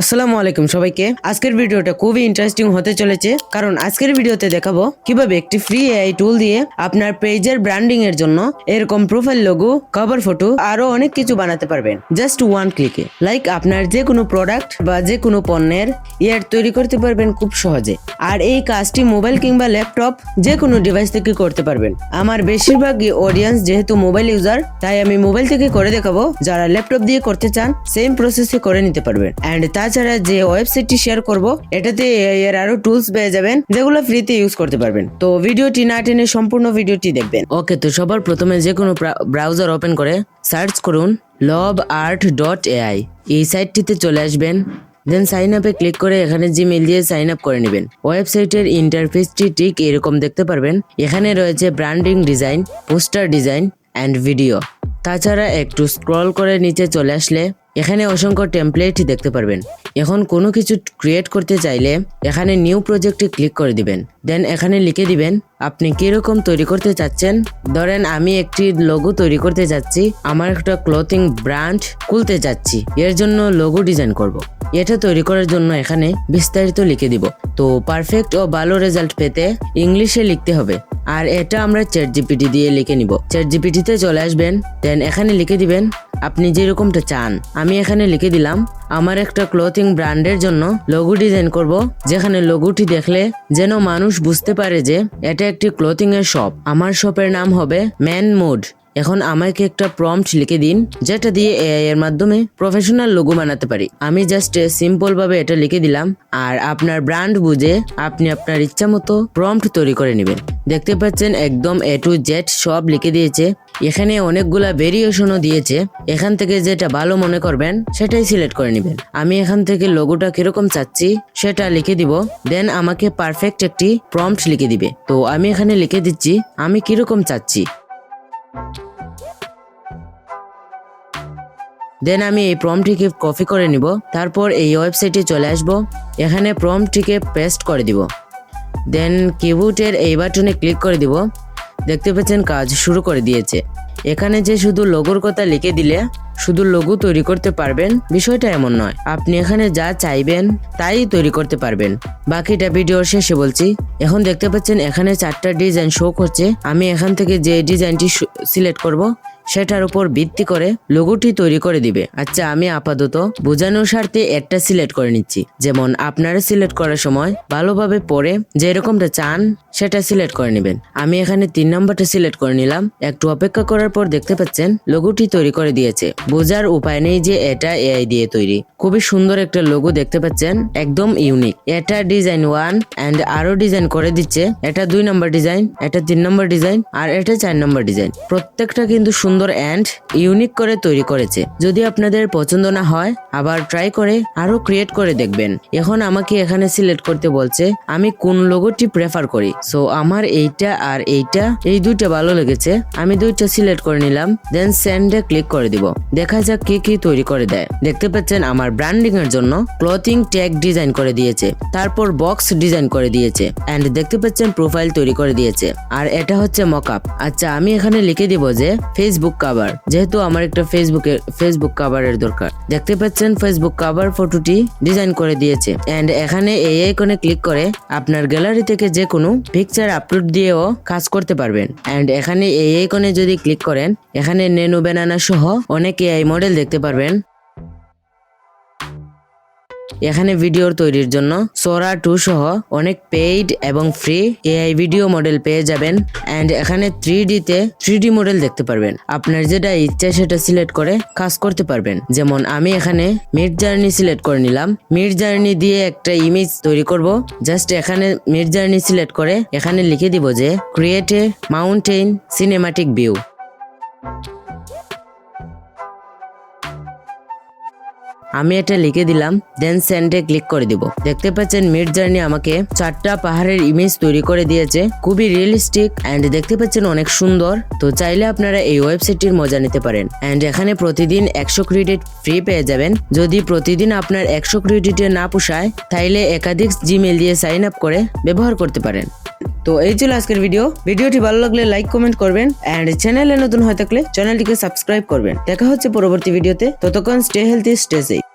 আসসালামু আলাইকুম সবাইকে। আজকের ভিডিওটা খুবই ইন্টারেস্টিং হতে চলেছে, কারণ আজকের ভিডিওতে দেখাবো কীভাবে একটি ফ্রি এআই টুল দিয়ে আপনার পেজের ব্র্যান্ডিং এর জন্য এরকম প্রোফাইল লোগো কভার ফটো আরও অনেক কিছু বানাতে পারবেন। জাস্ট ওয়ান ক্লিকে লাইক আপনার যে কোনো প্রোডাক্ট বা যে কোনো পণ্যের ইয়ার তৈরি করতে পারবেন খুব সহজে। আর এই কাজটি মোবাইল কিংবা ল্যাপটপ যে কোনো ডিভাইস থেকে করতে পারবেন। আমার বেশিরভাগই অডিয়েন্স যেহেতু মোবাইল ইউজার তাই আমি মোবাইল থেকে করে দেখাবো। যারা ল্যাপটপ দিয়ে করতে চান সেম প্রসেসে করে নিতে পারবেন। অ্যান্ড তাছাড়া যে ওয়েবসাইটটি শেয়ার করব, এটাতে এর আরও টুলস পেয়ে যাবেন, যেগুলো ফ্রিতে ইউজ করতে পারবেন। তো ভিডিওটি না টেনে সম্পূর্ণ ভিডিওটি দেখবেন। ওকে তো সবার প্রথমে যে কোনো ব্রাউজার ওপেন করে সার্চ করুন লব আর্ট ডট এআই এই সাইটটিতে চলে আসবেন দেন সাইন আপে ক্লিক করে এখানে জিমেল দিয়ে সাইন আপ করে নেবেন। ওয়েবসাইটের ইন্টারফেসটি ঠিক এরকম দেখতে পারবেন। এখানে রয়েছে branding design poster design and video তাছাড়া একটু স্ক্রল করে নিচে চলে আসলে এখানে অসংখ্য টেমপ্লেট দেখতে পারবেন। এখন কোনো কিছু ক্রিয়েট করতে চাইলে এখানে নিউ প্রজেক্টে ক্লিক করে দিবেন। দেন এখানে লিখে দিবেন, আপনি কীরকম তৈরি করতে চাচ্ছেন? ধরেন আমি একটি লোগো তৈরি করতে যাচ্ছি, আমার একটা ক্লথিং ব্র্যান্ড খুলতে যাচ্ছি, এর জন্য লোগো ডিজাইন করব। এটা তৈরি করার জন্য এখানে বিস্তারিত লিখে দিব। তো পারফেক্ট ও ভালো রেজাল্ট পেতে ইংলিশে লিখতে হবে। আর এটা আমরা চ্যাট জিপিটি দিয়ে লিখে নিব। চ্যাট জিপিটিতে চলে আসবেন দেন এখানে লিখে দিবেন, আপনি যেরকমটা চান, আমি এখানে লিখে দিলাম, আমার একটা ক্লথিং ব্র্যান্ডের জন্য লোগো ডিজাইন করব, যেখানে লোগোটি দেখলে যেন মানুষ বুঝতে পারে যে এটা একটি ক্লথিং এর শপ আমার শপের নাম হবে ম্যান মুড এখন আমাকে একটা প্রম্পট লিখে দিন, যেটা দিয়ে এআই এর মাধ্যমে প্রফেশনাল লোগো বানাতে পারি। আমি জাস্ট সিম্পল ভাবে এটা লিখে দিলাম, আর আপনার ব্র্যান্ড বুঝে আপনি আপনার ইচ্ছা মতো প্রম্পট তৈরি করে নেবেন। দেখতে পাচ্ছেন একদম এ টু জেড সব লিখে দিয়েছে। এখানে অনেকগুলা ভেরিয়েশনও দিয়েছে। এখান থেকে যেটা ভালো মনে করবেন, সেটাই সিলেক্ট করে নেবেন। আমি এখান থেকে লোগোটা কীরকম চাচ্ছি, সেটা লিখে দিব। দেন আমাকে পারফেক্ট একটি প্রম্পট লিখে দিবে। তো আমি এখানে লিখে দিচ্ছি, আমি কীরকম চাচ্ছি? দেন আমি এই প্রমটিকে কপি করে নিব। তারপর এই ওয়েবসাইটে চলে আসব। এখানে প্রমটিকে পেস্ট করে দিব। দেন কিবোর্ডের এই বাটনে ক্লিক করে দিব। দেখতে পাচ্ছেন কাজ শুরু করে দিয়েছে। এখানে যে শুধু লোগোর কথা লিখে দিলে শুধু লোগো তৈরি করতে পারবেন, বিষয়টা এমন নয়। আপনি এখানে যা চাইবেন, তাই তৈরি করতে পারবেন। বাকিটা ভিডিওর শেষে বলছি, এখন দেখতে পাচ্ছেন এখানে চারটা ডিজাইন শো করছে। আমি এখান থেকে যে ডিজাইনটি সিলেক্ট করব সেটার উপর ভিত্তি করে লোগোটি তৈরি করে দিবে। আচ্ছা আমি আপাতত বোঝানোর স্বার্থে একটা সিলেক্ট করে নিচ্ছি। যেমন আপনারা সিলেক্ট করার সময় ভালোভাবে পড়ে যে এরকমটা চান সেটা সিলেক্ট করে নেবেন। আমি এখানে তিন নম্বরটা সিলেক্ট করে নিলাম। একটু অপেক্ষা করার পর দেখতে পাচ্ছেন লোগোটি তৈরি করে দিয়েছে। বোঝার উপায় নেই যে এটা এআই দিয়ে তৈরি। খুবই সুন্দর একটা লোগো দেখতে পাচ্ছেন, একদম ইউনিক এটা ডিজাইন ওয়ান অ্যান্ড আরও ডিজাইন করে দিচ্ছে। এটা দুই নম্বর ডিজাইন এটা তিন নম্বর ডিজাইন আর এটা চার নম্বর ডিজাইন প্রত্যেকটা কিন্তু সুন্দর অ্যান্ড ইউনিক করে তৈরি করেছে। যদি আপনাদের পছন্দ না হয়, আবার ট্রাই করে আরও ক্রিয়েট করে দেখবেন। এখন আমাকে এখানে সিলেক্ট করতে বলছে, আমি কোন লোগোটি প্রেফার করি? সো আমার এইটা আর এইটা, এই দুইটা ভালো লেগেছে। আমি দুইটা সিলেক্ট করে নিলাম দেন সেন্ডে ক্লিক করে দিব। দেখা যাক কি কি তৈরি করে দেয়। দেখতে পাচ্ছেন আমার ব্র্যান্ডিং এর জন্য ক্লথিং ট্যাগ ডিজাইন করে দিয়েছে, তারপর বক্স ডিজাইন করে দিয়েছে এন্ড দেখতে পাচ্ছেন প্রোফাইল তৈরি করে দিয়েছে। আর এটা হচ্ছে মকআপ আচ্ছা আমি এখানে লিখে দিব যে ফেসবুক কাভার যেহেতু আমার একটা ফেসবুকে ফেসবুক কাভারের দরকার। দেখতে পাচ্ছেন ফেসবুক কাভার ফটোটি ডিজাইন করে দিয়েছে এন্ড এখানে এই আইকনে ক্লিক করে আপনার গ্যালারি থেকে যে কোনো পিকচার আপলোড দিয়েও কাজ করতে পারবেন। অ্যান্ড এখানে এই আইকনে যদি ক্লিক করেন, এখানে নেনু ব্যানানা সহ অনেক এআই মডেল দেখতে পারবেন। এখানে ভিডিওর তৈরির জন্য সোরা টু সহ অনেক পেইড এবং ফ্রি এআই ভিডিও মডেল পেয়ে যাবেন অ্যান্ড এখানে থ্রি তে থ্রি ডি মডেল দেখতে পারবেন। আপনার যেটা ইচ্ছা সেটা সিলেক্ট করে কাজ করতে পারবেন। যেমন আমি এখানে মিড জার্নি সিলেক্ট করে নিলাম। মিড জার্নি দিয়ে একটা ইমেজ তৈরি করব। জাস্ট এখানে মিড জার্নি সিলেক্ট করে এখানে লিখে দিব যে create a mountain cinematic view আমি এটা লিখে দিলাম দেন সেন্ডে ক্লিক করে দিব। দেখতে পাচ্ছেন মিড জার্নি আমাকে চারটা পাহাড়ের ইমেজ তৈরি করে দিয়েছে, খুবই রিয়েলিস্টিক এন্ড দেখতে পাচ্ছেন অনেক সুন্দর। তো চাইলে আপনারা এই ওয়েবসাইটটির মজা নিতে পারেন। এন্ড এখানে প্রতিদিন একশো ক্রেডিট ফ্রি পেয়ে যাবেন। যদি প্রতিদিন আপনার একশো ক্রেডিটে না পোষায়, তাইলে একাধিক জিমেল দিয়ে সাইন আপ করে ব্যবহার করতে পারেন। তো এই ছিল আজকের ভিডিও ভিডিওটি ভালো লাগলে লাইক কমেন্ট করবেন এন্ড চ্যানেলে নতুন হয়ে থাকলে চ্যানেলটিকে সাবস্ক্রাইব করবেন। দেখা হচ্ছে পরবর্তী ভিডিওতে ততক্ষণ স্টে হেলথি স্টে সেফ